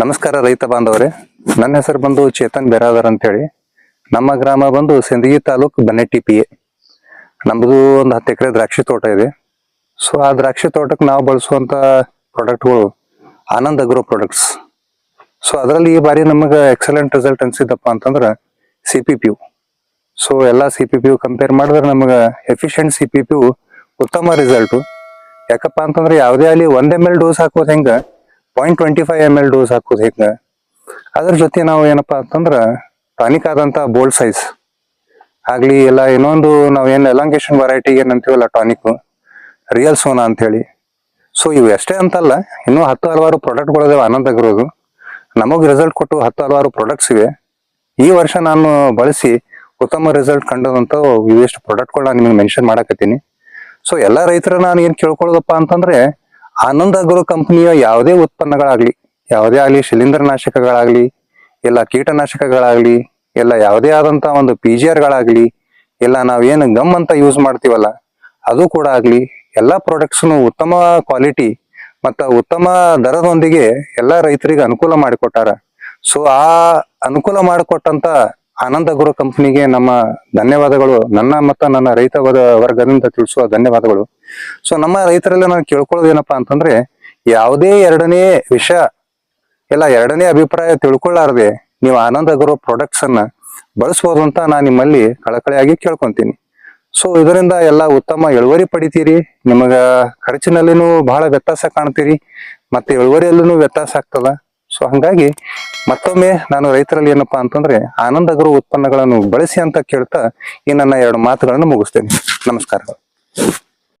ನಮಸ್ಕಾರ ರೈತ ಬಾಂಧವರೇ. ನನ್ನ ಹೆಸರು ಬಂದು ಚೇತನ್ ಬೆರಾದರ್ ಅಂತೇಳಿ. ನಮ್ಮ ಗ್ರಾಮ ಬಂದು ಸಿಂದಗಿ ತಾಲೂಕು ಎ. ನಮ್ಮದು ಒಂದು ಹತ್ತು ಎಕರೆ ದ್ರಾಕ್ಷಿ ತೋಟ ಇದೆ. ಸೊ ಆ ದ್ರಾಕ್ಷಿ ತೋಟಕ್ಕೆ ನಾವು ಬಳಸುವಂತ ಪ್ರಾಡಕ್ಟ್ಗಳು ಆನಂದ್ ಅಗ್ರೋ ಪ್ರಾಡಕ್ಟ್ಸ್ ಸೊ ಅದರಲ್ಲಿ ಈ ಬಾರಿ ನಮಗೆ ಎಕ್ಸಲೆಂಟ್ ರಿಸಲ್ಟ್ ಅನ್ಸಿದ್ದಪ್ಪ ಅಂತಂದ್ರೆ C P P U so ಎಲ್ಲ C P P U compare ಮಾಡಿದ್ರೆ ನಮಗೆ efficient C P P U ಉತ್ತಮ ರಿಸಲ್ಟು ಯಾಕಪ್ಪ ಅಂತಂದ್ರೆ ಯಾವುದೇ ಅಲ್ಲಿ ಒಂದ್ ಎಂ ಎಲ್ ಡೋಸ್ ಹಾಕೋದು ಹೆಂಗ? Point twenty five M L dose ಹಾಕೋದು ಹೇಗೆ? ಅದ್ರ ಜೊತೆ ನಾವು ಏನಪ್ಪ ಅಂತಂದ್ರೆ ಟಾನಿಕ್ ಆದಂತ ಬೋಲ್ಡ್ ಸೈಜ್ ಆಗಲಿ ಎಲ್ಲ ಇನ್ನೊಂದು ನಾವು ಏನು ಎಲಾಂಗೇಶನ್ ವೆರೈಟಿ ಏನಂತೀವಲ್ಲ ಟಾನಿಕ್ ರಿಯಲ್ ಸೋನಾ ಅಂತ ಹೇಳಿ ಸೊ ಇವು ಎಷ್ಟೇ ಅಂತಲ್ಲ, ಇನ್ನೂ ಹತ್ತು ಹಲವಾರು ಪ್ರಾಡಕ್ಟ್ಗಳಿದಾವೆ ಆನಂದ ಆಗಿರೋದು ನಮಗೆ ರಿಸಲ್ಟ್ ಕೊಟ್ಟು ಹತ್ತು ಹಲವಾರು ಪ್ರಾಡಕ್ಟ್ಸ್ ಇವೆ. ಈ ವರ್ಷ ನಾನು ಬಳಸಿ ಉತ್ತಮ ರಿಸಲ್ಟ್ ಕಂಡದಂತ ಇವೆಷ್ಟು ನಾನು ನಿಮಗೆ ಮೆನ್ಷನ್ ಮಾಡಕತ್ತೀನಿ. ಸೊ ಎಲ್ಲ ರೈತರ ನಾನು ಏನು ಕೇಳ್ಕೊಳ್ಳೋದಪ್ಪ ಅಂತಂದ್ರೆ ಆನಂದ್ ಅಗ್ರೋ ಕಂಪ್ನಿಯ ಯಾವುದೇ ಉತ್ಪನ್ನಗಳಾಗ್ಲಿ, ಯಾವುದೇ ಆಗಲಿ ಶಿಲೀಂಧ್ರನಾಶಕಗಳಾಗ್ಲಿ, ಎಲ್ಲ ಕೀಟನಾಶಕಗಳಾಗ್ಲಿ, ಎಲ್ಲ ಯಾವುದೇ ಆದಂತ ಒಂದು ಪಿ ಜಿ ಗಳಾಗ್ಲಿ, ಎಲ್ಲ ನಾವೇನು ಗಮ್ ಅಂತ ಯೂಸ್ ಮಾಡ್ತೀವಲ್ಲ, ಅದು ಕೂಡ ಆಗ್ಲಿ ಎಲ್ಲ ಪ್ರಾಡಕ್ಟ್ಸ್ನು ಉತ್ತಮ ಕ್ವಾಲಿಟಿ ಮತ್ತ ಉತ್ತಮ ದರದೊಂದಿಗೆ ಎಲ್ಲ ರೈತರಿಗೆ ಅನುಕೂಲ ಮಾಡಿಕೊಟ್ಟಾರ. ಸೊ ಆ ಅನುಕೂಲ ಮಾಡಿಕೊಟ್ಟಂತ ಆನಂದ ಗುರು ಕಂಪನಿಗೆ ನಮ್ಮ ಧನ್ಯವಾದಗಳು. ನನ್ನ ಮತ್ತು ನನ್ನ ರೈತ ವರ್ಗದಿಂದ ತಿಳಿಸುವ ಧನ್ಯವಾದಗಳು. ಸೊ ನಮ್ಮ ರೈತರೆಲ್ಲ ನಾನು ಕೇಳ್ಕೊಳ್ಳೋದು ಏನಪ್ಪಾ ಅಂತಂದ್ರೆ, ಯಾವುದೇ ಎರಡನೇ ವಿಷಯ ಎಲ್ಲ ಎರಡನೇ ಅಭಿಪ್ರಾಯ ತಿಳ್ಕೊಳ್ಳಾರ್ದೆ, ನೀವು ಆನಂದ್ ಗುರು ಪ್ರಾಡಕ್ಟ್ಸ್ ಅನ್ನ ಬಳಸ್ಬೋದು ಅಂತ ನಾನು ನಿಮ್ಮಲ್ಲಿ ಕಳಕಳಿಯಾಗಿ ಕೇಳ್ಕೊಂತೀನಿ. ಸೊ ಇದರಿಂದ ಎಲ್ಲ ಉತ್ತಮ ಇಳುವರಿ ಪಡಿತೀರಿ, ನಿಮಗ ಖರ್ಚಿನಲ್ಲಿನೂ ಬಹಳ ವ್ಯತ್ಯಾಸ ಕಾಣ್ತೀರಿ, ಮತ್ತೆ ಇಳುವರಿಯಲ್ಲೂ ವ್ಯತ್ಯಾಸ ಆಗ್ತದ. ಸೊ ಹಂಗಾಗಿ ಮತ್ತೊಮ್ಮೆ ನಾನು ರೈತರಲ್ಲಿ ಏನಪ್ಪಾ ಅಂತಂದ್ರೆ, ಆನಂದ್ ಗುರು ಉತ್ಪನ್ನಗಳನ್ನು ಬಳಸಿ ಅಂತ ಕೇಳ್ತಾ ಈ ನನ್ನ ಎರಡು ಮಾತುಗಳನ್ನು ಮುಗಿಸ್ತೇನೆ. ನಮಸ್ಕಾರಗಳು